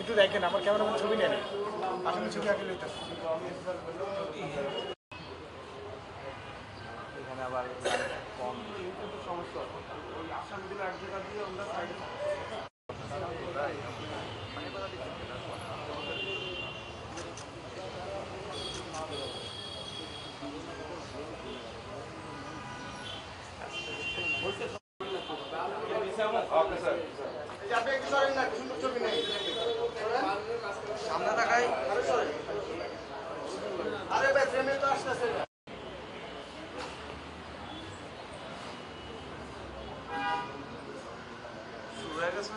একটু দেখেন আমার ক্যামেরা ছবি নেন আসলে ছবি আগে লইতে আপনি একটু সরেন না সামনে তাকাই আরে ভাই ফ্রেমে তো আসতেছে গেছে